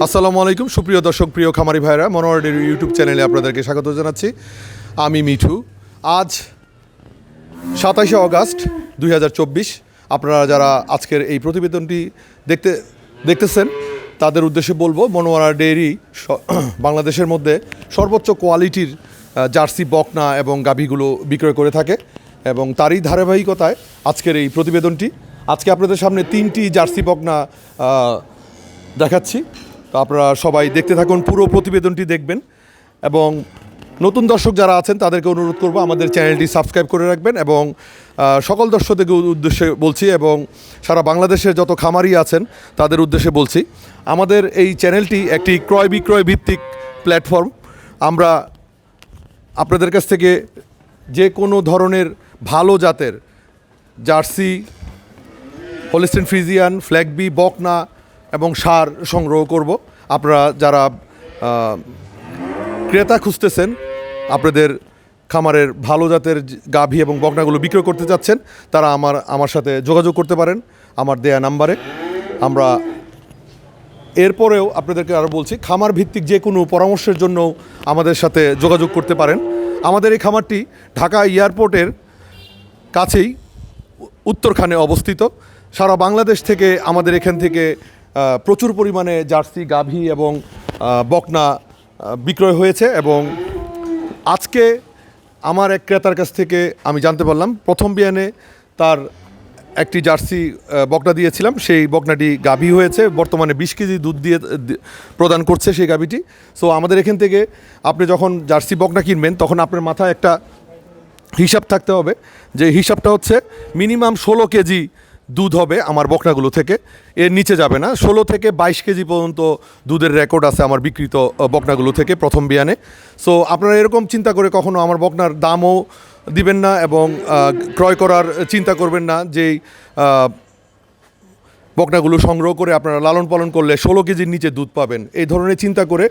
আসসালামু আলাইকুম। সুপ্রিয় দর্শক, প্রিয় খামারি ভাইরা মনোয়ারের ইউটিউব চ্যানেলে আপনাদেরকে স্বাগত জানাচ্ছি। আমি মিঠু। আজ সাতাশে অগাস্ট দুই হাজার চব্বিশ। আপনারা যারা আজকের এই প্রতিবেদনটি দেখতে, দেখতেছেন, তাদের উদ্দেশ্যে বলব মনোয়ারা ডেইরি স- বাংলাদেশের মধ্যে সর্বোচ্চ কোয়ালিটির জার্সি, বকনা এবং গাভীগুলো বিক্রয় করে থাকে এবং তারই ধারাবাহিকতায় আজকের এই প্রতিবেদনটি। আজকে আপনাদের সামনে তিনটি জার্সি, বকনা দেখাচ্ছি। তো আপনারা সবাই দেখতে থাকুন, পুরো প্রতিবেদনটি দেখবেন। এবং নতুন দর্শক যারা আছেন, তাদেরকে অনুরোধ করব আমাদের চ্যানেলটি সাবস্ক্রাইব করে রাখবেন এবং সকল দর্শকদের উদ্দেশ্যে বলছি এবং সারা বাংলাদেশের যত খামারি আছেন, তাদের উদ্দেশ্যে বলছি, আমাদের এই চ্যানেলটি একটি ক্রয় বিক্রয় ভিত্তিক প্ল্যাটফর্ম। আমরা আপনাদের কাছ থেকে যে কোনো ধরনের ভালো জাতের জার্সি, হোলিস্টিন ফ্রিজিয়ান ফ্ল্যাগবি বকনা এবং সার সংগ্রহ করব। আপনারা যারা ক্রেতা খুঁজতেছেন, আপনাদের খামারের ভালো জাতের গাভী এবং বকনাগুলো বিক্রয় করতে চাচ্ছেন, তারা আমার আমার সাথে যোগাযোগ করতে পারেন আমার দেয়া নাম্বারে। আমরা এরপরেও আপনাদেরকে আরও বলছি খামার ভিত্তিক যে কোনো পরামর্শের জন্য আমাদের সাথে যোগাযোগ করতে পারেন। আমাদের এই খামারটি ঢাকা এয়ারপোর্টের কাছেই, উত্তরখানে অবস্থিত। সারা বাংলাদেশ থেকে আমাদের এখান থেকে প্রচুর পরিমাণে জার্সি, গাভী এবং বকনা বিক্রয় হয়েছে এবং আজকে আমার এক ক্রেতার কাছ থেকে আমি জানতে পারলাম, প্রথম বিয়ানে তার একটি জার্সি বকনা দিয়েছিলাম। সেই বকনাটি গাভী হয়েছে, বর্তমানে বিশ কেজি দুধ দিয়ে প্রদান করছে সেই গাভীটি। সো আমাদের এখান থেকে আপনি যখন জার্সি বকনা কিনবেন, তখন আপনার মাথায় একটা হিসাব থাকতে হবে যে হিসাবটা হচ্ছে মিনিমাম ষোলো কেজি দুধ হবে আমার বকনাগুলো থেকে। এর নিচে যাবে না। ষোলো থেকে বাইশ কেজি পর্যন্ত দুধের রেকর্ড আছে আমার বিকৃত বকনাগুলো থেকে প্রথম বিয়ানে। সো আপনারা এরকম চিন্তা করে কখনো আমার বকনার দামও দিবেন না এবং ক্রয় করার চিন্তা করবেন না যেই বকনাগুলো সংগ্রহ করে আপনারা লালন পালন করলে ষোলো কেজির নিচে দুধ পাবেন। এই ধরনের চিন্তা করে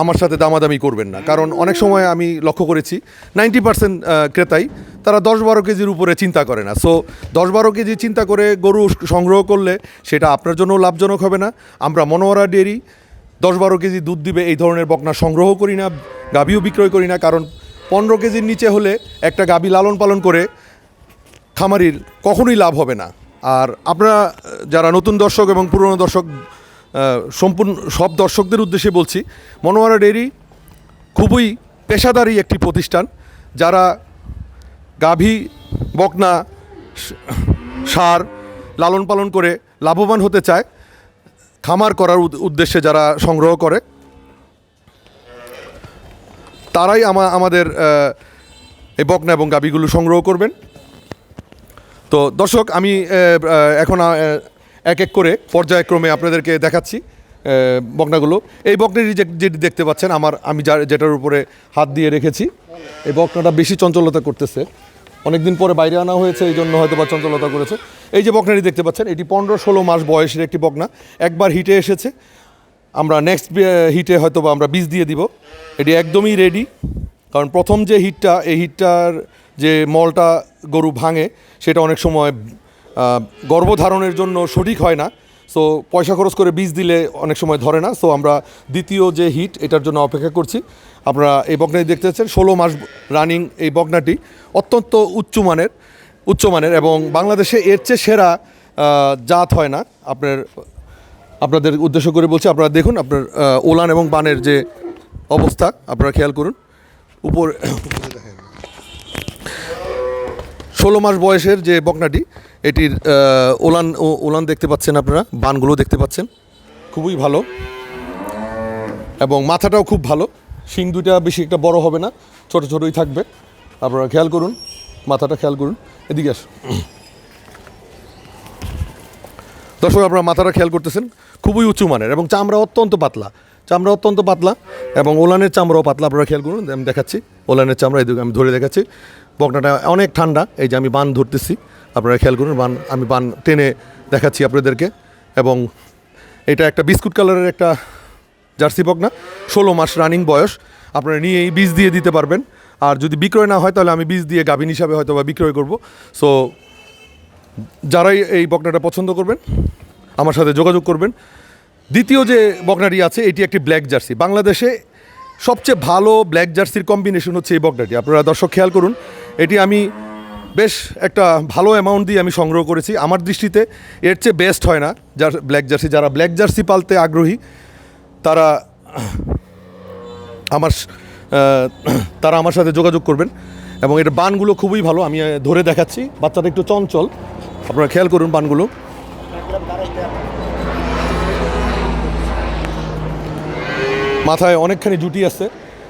আমার সাথে দামাদামি করবেন না। কারণ অনেক সময় আমি লক্ষ্য করেছি, নাইনটি পার্সেন্ট ক্রেতাই তারা দশ বারো কেজির উপরে চিন্তা করে না। সো দশ বারো কেজি চিন্তা করে গরু সংগ্রহ করলে সেটা আপনার জন্য লাভজনক হবে না। আমরা মনোহরা ডেয়ারি, দশ বারো কেজি দুধ দিবে, এই ধরনের বকনা সংগ্রহ করি না, গাভীও বিক্রয় করি না। কারণ পনেরো কেজির নিচে হলে একটা গাভী লালন পালন করে খামারির কখনোই লাভ হবে না। আর আপনারা যারা নতুন দর্শক এবং পুরনো দর্শক সম্পূর্ণ সব দর্শকদের উদ্দেশ্যে বলছি, মনোয়ারা ডেয়ারি খুবই পেশাদারি একটি প্রতিষ্ঠান, যারা গাভী, বকনা সার লালন পালন করে লাভবান হতে চায়, খামার করার উদ্দেশ্যে যারা সংগ্রহ করে, তারাই আমা, আমাদের এই বকনা এবং গাভীগুলো সংগ্রহ করবেন। তো দর্শক, আমি এখন এক এক করে পর্যায়ক্রমে আপনাদেরকে দেখাচ্ছি বকনাগুলো। এই বকনাটি যে- যেটি দেখতে পাচ্ছেন, আমার, আমি যার যেটার উপরে হাত দিয়ে রেখেছি, এই বকনাটা বেশি চঞ্চলতা করতেছে। অনেকদিন পরে বাইরে আনা হয়েছে, এই জন্য হয়তো বা চঞ্চলতা করেছে। এই যে বকনাটি দেখতে পাচ্ছেন, এটি পনেরো ষোলো মাস বয়সের একটি বকনা। একবার হিটে এসেছে। আমরা নেক্সট হিটে হয়তো বা আমরা বীজ দিয়ে দিব। এটি একদমই রেডি কারণ প্রথম যে হিটটা, এই হিটটার যে মলটা গরু ভাঙে, সেটা অনেক সময় গর্ভধারণের জন্য সঠিক হয় না। সো পয়সা খরচ করে বীজ দিলে অনেক সময় ধরে না। সো আমরা দ্বিতীয় যে হিট এটার জন্য অপেক্ষা করছি। আপনারা এই বকনাটি দেখতে পাচ্ছেন, ষোলো মাস রানিং এই বকনাটি অত্যন্ত উচ্চমানের উচ্চমানের এবং বাংলাদেশে এর চেয়ে সেরা জাত হয় না। আপনার, আপনাদের উদ্দেশ্য করে বলছি, আপনারা দেখুন, আপনার ওলান এবং বানের যে অবস্থা, আপনারা খেয়াল করুন। উপর, ষোলো মাস বয়সের যে বকনাটি এটির ওলান ওলান দেখতে পাচ্ছেন আপনারা বানগুলো দেখতে পাচ্ছেন। খুবই ভালো। এবং মাথাটাও খুব ভালো। শিং দুইটা বেশি একটা বড় হবে না, ছোট ছোটই থাকবে। আপনারা খেয়াল করুন, মাথাটা খেয়াল করুন। এদিকে আস দর্শক, আপনারা মাথাটা খেয়াল করতেছেন, খুবই উঁচু মানের এবং চামড়া অত্যন্ত পাতলা। চামড়া অত্যন্ত পাতলা এবং ওলানের চামড়াও পাতলা, আপনারা খেয়াল করুন, আমি দেখাচ্ছি। ওলানের চামড়া এদিকে আমি ধরে দেখাচ্ছি। বকনাটা অনেক ঠান্ডা, এই যে আমি বান ধরতেছি। আপনারা খেয়াল করুন, বান, আমি বান টেনে দেখাচ্ছি আপনাদেরকে। এবং এটা একটা বিস্কুট কালারের একটা জার্সি বকনা, ষোলো মাস রানিং বয়স। আপনারা নিয়ে এই বীজ দিয়ে দিতে পারবেন। আর যদি বিক্রয় না হয়, তাহলে আমি বীজ দিয়ে গাভিন হিসাবে হয়তো বা বিক্রয় করব। সো যারাই এই বকনাটা পছন্দ করবেন, আমার সাথে যোগাযোগ করবেন। দ্বিতীয় যে বকনাটি আছে, এটি একটি ব্ল্যাক জার্সি। বাংলাদেশে সবচেয়ে ভালো ব্ল্যাক জার্সির কম্বিনেশন হচ্ছে এই বকনাটি। আপনারা দর্শক খেয়াল করুন, এটি আমি বেশ একটা ভালো অ্যামাউন্ট দিয়ে আমি সংগ্রহ করেছি। আমার দৃষ্টিতে এর চেয়ে বেস্ট হয় না, যার ব্ল্যাক জার্সি যারা ব্ল্যাক জার্সি পালতে আগ্রহী, তারা আমার তারা আমার সাথে যোগাযোগ করবেন এবং এর বানগুলো খুবই ভালো, আমি ধরে দেখাচ্ছি। বাচ্চাটা একটু চঞ্চল। আপনারা খেয়াল করুন বানগুলো। মাথায় অনেকখানি জুটি আছে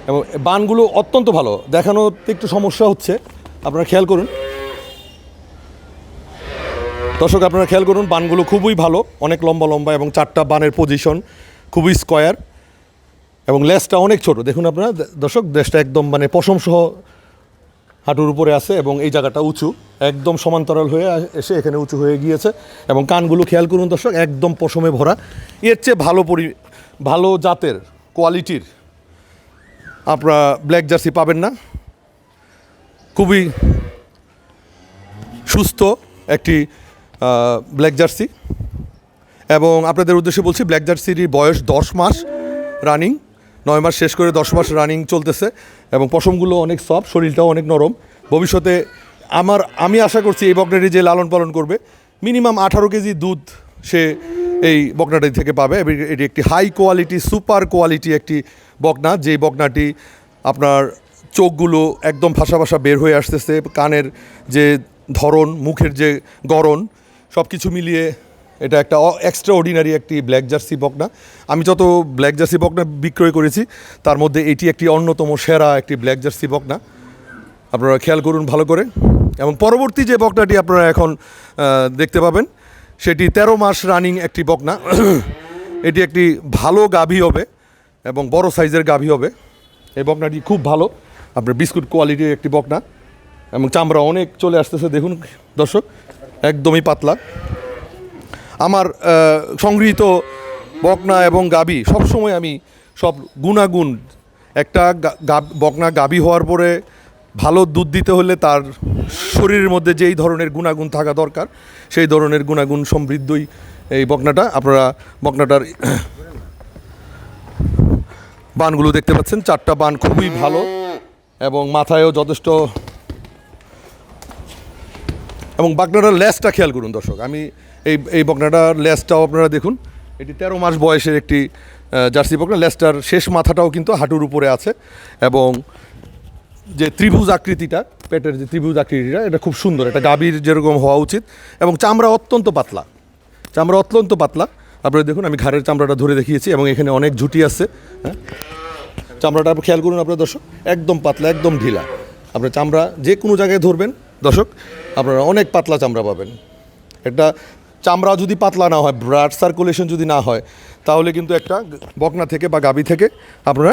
এবং বানগুলো অত্যন্ত ভালো। দেখানোতে একটু সমস্যা হচ্ছে, আপনারা খেয়াল করুন। দর্শক, আপনারা খেয়াল করুন, বানগুলো খুবই ভালো। অনেক লম্বা লম্বা এবং চারটা বানের পজিশন খুবই স্কোয়ার এবং লেজটা অনেক ছোট। দেখুন আপনারা দর্শক, দেশটা একদম মানে পশম সহ হাঁটুর উপরে আছে এবং এই জায়গাটা উঁচু। একদম সমান্তরাল হয়ে এসে এখানে উঁচু হয়ে গিয়েছে এবং কানগুলো খেয়াল করুন দর্শক, একদম পশমে ভরা। এর চেয়ে ভালো পরি ভালো জাতের কোয়ালিটির আপনারা ব্ল্যাক জার্সি পাবেন না। খুবই সুস্থ একটি ব্ল্যাক জার্সি এবং আপনাদের উদ্দেশ্যে বলছি ব্ল্যাক জার্সির বয়স দশ মাস রানিং নয় মাস শেষ করে দশ মাস রানিং চলতেছে। এবং পশমগুলো অনেক সফট শরীরটাও অনেক নরম। ভবিষ্যতে আমার, আমি আশা করছি এই বকনাটি যে লালন পালন করবে মিনিমাম আঠারো কেজি দুধ সে এই বকনাটি থেকে পাবে। এটি একটি হাই কোয়ালিটি সুপার কোয়ালিটি একটি বকনা। যেই বকনাটি আপনার চোখগুলো একদম ফাঁসা ফাঁসা বের হয়ে আসতেছে, কানের যে ধরন, মুখের যে গড়ন সব কিছু মিলিয়ে এটা একটা এক্সট্রা অর্ডিনারি একটি ব্ল্যাক জার্সি বকনা। আমি যত ব্ল্যাক জার্সি বকনা বিক্রয় করেছি, তার মধ্যে এটি একটি অন্যতম সেরা একটি ব্ল্যাক জার্সি বকনা। আপনারা খেয়াল করুন ভালো করে। এবং পরবর্তী যে বকনাটি আপনারা এখন দেখতে পাবেন, সেটি তেরো মাস রানিং একটি বকনা। এটি একটি ভালো গাভী হবে এবং বড় সাইজের গাভী হবে। এই বকনাটি খুব ভালো। আপনার বিস্কুট কোয়ালিটির একটি বকনা। এবং চামড়া অনেক চলে আসতেছে, দেখুন দর্শক। একদমই পাতলা। আমার সংগৃহীত বকনা এবং গাবি, সবসময় আমি সব গুণাগুণ, একটা বকনা গাবি হওয়ার পরে ভালো দুধ দিতে হলে তার শরীরের মধ্যে যেই ধরনের গুণাগুণ থাকা দরকার, সেই ধরনের গুণাগুণ সমৃদ্ধই এই বকনাটা। আপনারা বকনাটার বানগুলো দেখতে পাচ্ছেন, চারটা বান খুবই ভালো এবং মাথায়ও যথেষ্ট এবং বকনাটার লেজটা খেয়াল করুন দর্শক, আমি এই এই বকনাটার লেজটাও আপনারা দেখুন, এটি তেরো মাস বয়সের একটি জার্সি বকনা লেজটার শেষ মাথাটাও কিন্তু হাঁটুর উপরে আছে এবং যে ত্রিভুজ আকৃতিটা, পেটের যে ত্রিভুজ আকৃতিটা, এটা খুব সুন্দর, এটা গাভীর যেরকম হওয়া উচিত এবং চামড়া অত্যন্ত পাতলা, চামড়া অত্যন্ত পাতলা। আপনারা দেখুন, আমি ঘাড়ের চামড়াটা ধরে দেখিয়েছি এবং এখানে অনেক ঝুটি আছে হ্যাঁ। চামড়াটা খেয়াল করুন আপনার দর্শক, একদম পাতলা, একদম ঢিলা। আপনার চামড়া যে কোনো জায়গায় ধরবেন দর্শক, আপনারা অনেক পাতলা চামড়া পাবেন। একটা চামড়া যদি পাতলা না হয়, ব্লাড সার্কুলেশন যদি না হয়, তাহলে কিন্তু একটা বকনা থেকে বা গাবি থেকে আপনারা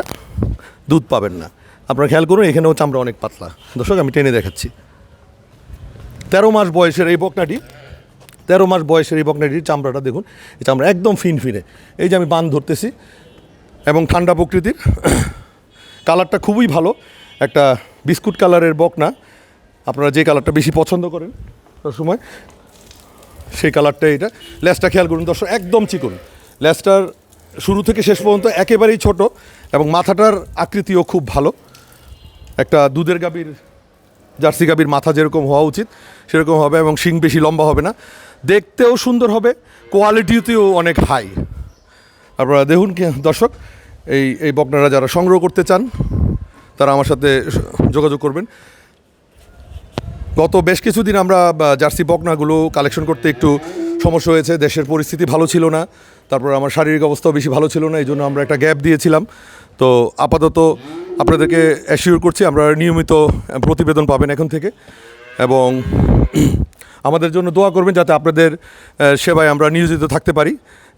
দুধ পাবেন না। আপনারা খেয়াল করুন, এখানেও চামড়া অনেক পাতলা। দর্শক, আমি টেনে দেখাচ্ছি। তেরো মাস বয়সের এই বকনাটি, তেরো মাস বয়সের এই বকনাটির চামড়াটা দেখুন, এই চামড়া একদম ফিন ফিনফিনে। এই যে আমি বান ধরতেছি, এবং ঠান্ডা প্রকৃতির কালারটা খুবই ভালো। একটা বিস্কুট কালারের বকনা আপনারা যে কালারটা বেশি পছন্দ করেন সময়, সেই কালারটা এটা লেজটা খেয়াল করুন দর্শক, একদম চিকন। লেজটার শুরু থেকে শেষ পর্যন্ত একেবারেই ছোট এবং মাথাটার আকৃতিও খুব ভালো। একটা দুধের গাবির জার্সি গাবির মাথা যেরকম হওয়া উচিত, সেরকম হবে এবং শিং বেশি লম্বা হবে না। দেখতেও সুন্দর হবে কোয়ালিটিতেও অনেক হাই আপনারা দেখুন দর্শক, এই এই বকনারা যারা সংগ্রহ করতে চান, তারা আমার সাথে যোগাযোগ করবেন। গত বেশ কিছুদিন আমরা জার্সি বকনাগুলো কালেকশন করতে একটু সমস্যা হয়েছে, দেশের পরিস্থিতি ভালো ছিল না, তারপর আমার শারীরিক অবস্থাও বেশি ভালো ছিল না, এই জন্য আমরা একটা গ্যাপ দিয়েছিলাম। তো আপাতত আপনাদেরকে অ্যাসিওর করছি, আমরা নিয়মিত প্রতিবেদন পাবেন এখন থেকে এবং আমাদের জন্য দোয়া করবেন যাতে আপনাদের সেবায় আমরা নিয়োজিত থাকতে পারি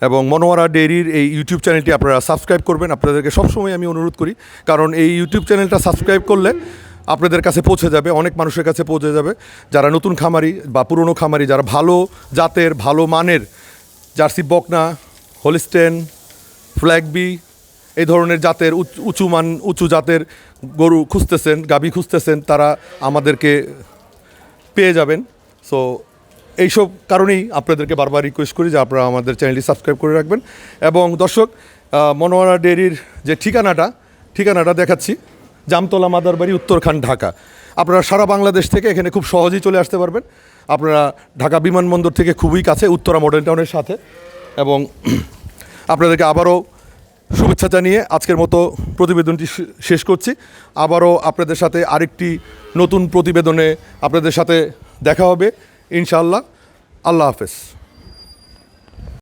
এবং মনোয়ারা ডেইরির এই ইউটিউব চ্যানেলটি আপনারা সাবস্ক্রাইব করবেন। আপনাদেরকে সবসময় আমি অনুরোধ করি, কারণ এই ইউটিউব চ্যানেলটা সাবস্ক্রাইব করলে আপনাদের কাছে পৌঁছে যাবে, অনেক মানুষের কাছে পৌঁছে যাবে। যারা নতুন খামারি বা পুরনো খামারি, যারা ভালো জাতের, ভালো মানের জার্সি বকনা, হোলিস্টেন ফ্ল্যাগবি এই ধরনের জাতের উচ- মান, উঁচু জাতের গরু খুঁজতেছেন গাভী খুঁজতেছেন, তারা আমাদেরকে পেয়ে যাবেন। সো এইসব কারণেই আপনাদেরকে বারবার রিকোয়েস্ট করি যে আপনারা আমাদের চ্যানেলটি সাবস্ক্রাইব করে রাখবেন। এবং দর্শক মনোয়ারা ডেয়ারির যে ঠিকানাটা ঠিকানাটা দেখাচ্ছি। জামতলা মাদারবাড়ি, উত্তরখান, ঢাকা। আপনারা সারা বাংলাদেশ থেকে এখানে খুব সহজেই চলে আসতে পারবেন। আপনারা ঢাকা বিমানবন্দর থেকে খুবই কাছে উত্তরা মডেল টাউনের সাথে। এবং আপনাদেরকে আবারও শুভেচ্ছা জানিয়ে আজকের মতো প্রতিবেদনটি শেষ করছি। আবারও আপনাদের সাথে আরেকটি নতুন প্রতিবেদনে আপনাদের সাথে দেখা হবে। ইনশাআল্লাহ। আল্লাহ হাফেজ।